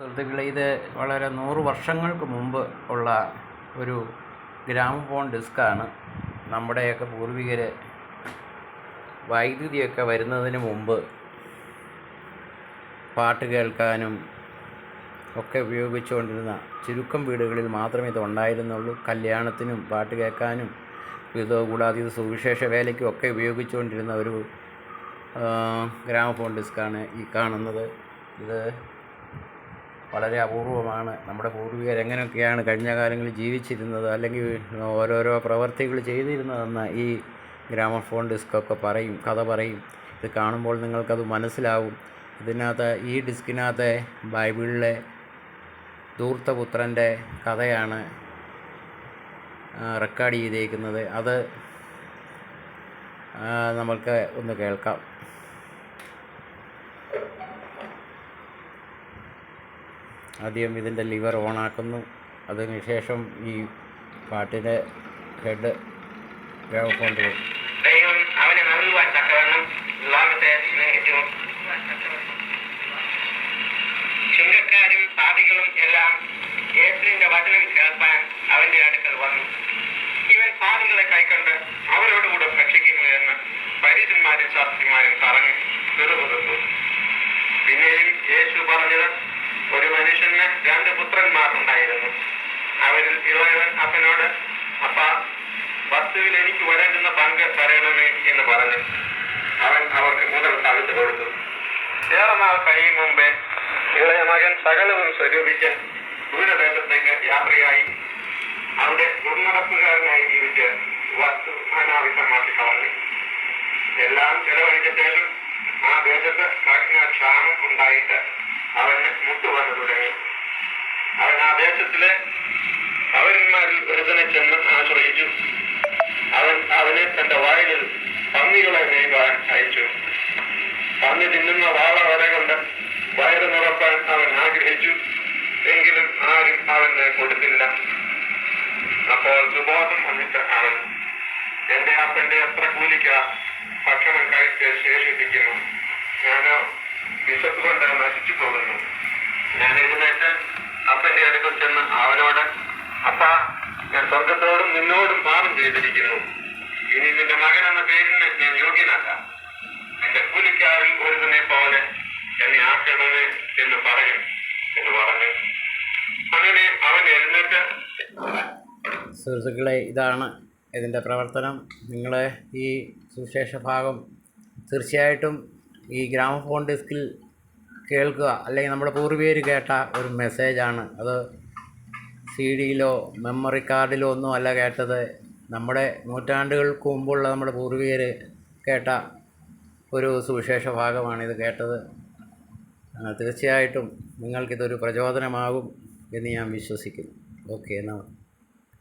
സുഹൃത്തുക്കളെ ഇത് വളരെ നൂറ് വർഷങ്ങൾക്ക് മുമ്പ് ഉള്ള ഒരു ഗ്രാമഫോൺ ഡിസ്ക്കാണ്. നമ്മുടെയൊക്കെ പൂർവികർ വൈദ്യുതിയൊക്കെ വരുന്നതിന് മുമ്പ് പാട്ട് കേൾക്കാനും ഒക്കെ ഉപയോഗിച്ചുകൊണ്ടിരുന്ന ചുരുക്കം വീടുകളിൽ മാത്രമേ ഇത് ഉണ്ടായിരുന്നുള്ളൂ. കല്യാണത്തിനും പാട്ട് കേൾക്കാനും ഇത് കൂടാതെ ഇത് സുവിശേഷ വേലയ്ക്കും ഒക്കെ ഉപയോഗിച്ചുകൊണ്ടിരുന്ന ഒരു ഗ്രാമഫോൺ ഡിസ്ക്കാണ് ഈ കാണുന്നത്. ഇത് വളരെ അപൂർവമാണ്. നമ്മുടെ പൂർവികർ എങ്ങനെയൊക്കെയാണ് കഴിഞ്ഞ കാലങ്ങളിൽ ജീവിച്ചിരുന്നത് അല്ലെങ്കിൽ ഓരോരോ പ്രവർത്തികൾ ചെയ്തിരുന്നതെന്ന് ഈ ഗ്രാമഫോൺ ഡിസ്കൊക്കെ പറയും കഥ പറയും. ഇത് കാണുമ്പോൾ നിങ്ങൾക്കത് മനസ്സിലാവും. ഇതിനകത്ത് ഈ ഡിസ്കിനകത്ത് ബൈബിളിലെ ധൂർത്തപുത്രന്റെ കഥയാണ് റെക്കോർഡ് ചെയ്തേക്കുന്നത്. അത് നമുക്ക് ഒന്ന് കേൾക്കാം. ആദ്യം ഇതിന്റെ ലിവർ ഓണാക്കുന്നു. അതിനുശേഷം ഈ പാട്ടിന്റെ ഹെഡ് കൊണ്ട് ദൈവം അവനെ നൽകുവാൻ തക്കവണ്ണം ലോകത്തെ സ്നേഹിച്ചു. ചുങ്കക്കാരും പാപികളും എല്ലാം യേശുവിന്റെ വചനം കേൾപ്പാൻ അവന്റെ അടുക്കൽ വന്നു. ഇവൻ പാപികളെ കൈക്കൊണ്ട് അവരോടുകൂടെ ഭക്ഷിക്കുന്നു എന്ന് പരീശന്മാരും ശാസ്ത്രിമാരും പറഞ്ഞു. പിറുപിറുത്തു പിന്നെയും യേശു പറഞ്ഞത് ഒരു മനുഷ്യന് രണ്ട് പുത്രന്മാർ ഉണ്ടായിരുന്നു അവരിൽ ഇളയവൻ അപ്പനോട് അപ്പ വസ്തുവിൽ എനിക്ക് വരേണ്ടുന്ന പങ്ക് തരണമേ എന്ന് പറഞ്ഞു അവൻ അവർക്ക് മുതൽ തവിട്ട് കൊടുത്തു. ഏറെ നാൾ കഴിയും മുമ്പേ ഇളയ മകൻ സകലവും സ്വരൂപിച്ച് ദൂരദേശത്തേക്ക് യാത്രയായി. അവിടെ ദുർനടപ്പുകാരനായി ജീവിച്ച് വസ്തു അനാവശ്യമാക്കി കളഞ്ഞു. എല്ലാം ചെലവഴിച്ച ശേഷം ആ ദേശത്ത് കഠിന ക്ഷാമം ഉണ്ടായിട്ട് അവന് മുട്ടുവന്നു തുടങ്ങി. അവൻ ആ ദേശത്തിലെ പൗരന്മാരിൽ ഒരുതനെ ചെന്ന് ആശ്രയിച്ചു. അവൻ അവനെ തന്റെ വായിൽ പന്നികളെ മേയ്ക്കാൻ അയച്ചു. പന്നി തിന്നുന്ന വാള വരെ കൊണ്ട് വയറ് നിറപ്പാൻ അവൻ ആഗ്രഹിച്ചു. എങ്കിലും ആരും അവനെ കൊടുത്തില്ല. അപ്പോൾ സുബോധം വന്നിട്ട് അവൻ എന്റെ അപ്പന്റെ എത്ര കൂലിക്ക. അടുക്കൽ ചെന്ന് അവനോട് അപ്പ ഞാൻ സ്വർഗത്തോടും നിന്നോടും പാപം ചെയ്തിരിക്കുന്നു. ഇനി നിന്റെ മകൻ എന്ന പേരിന് ഞാൻ യോഗ്യനാക്കാം എന്റെ കൂലിക്കാരിൽ ഒരുതിനെ പോലെ എന്നെ ആക്കണമേ എന്ന് പറയും എന്ന് പറഞ്ഞു. അങ്ങനെ അവൻ എഴുന്നേറ്റ്. സുഹൃത്തുക്കളെ ഇതാണ് ഇതിന്റെ പ്രവർത്തനം. നിങ്ങൾ ഈ സുവിശേഷ ഭാഗം തീർച്ചയായിട്ടും ഈ ഗ്രാമഫോൺ ഡിസ്കിൽ കേൾക്കുക അല്ലെങ്കിൽ നമ്മുടെ പൂർവികർ കേട്ട ഒരു മെസ്സേജാണ്. അത് സി ഡിയിലോ മെമ്മറി കാർഡിലോ ഒന്നും അല്ല കേട്ടത്. നമ്മുടെ നൂറ്റാണ്ടുകൾക്ക് മുമ്പുള്ള നമ്മുടെ പൂർവികർ കേട്ട ഒരു സുവിശേഷ ഭാഗമാണിത് കേട്ടത്. തീർച്ചയായിട്ടും നിങ്ങൾക്കിതൊരു പ്രചോദനമാകും എന്ന് ഞാൻ വിശ്വസിക്കുന്നു. ഓക്കെ എന്നാൽ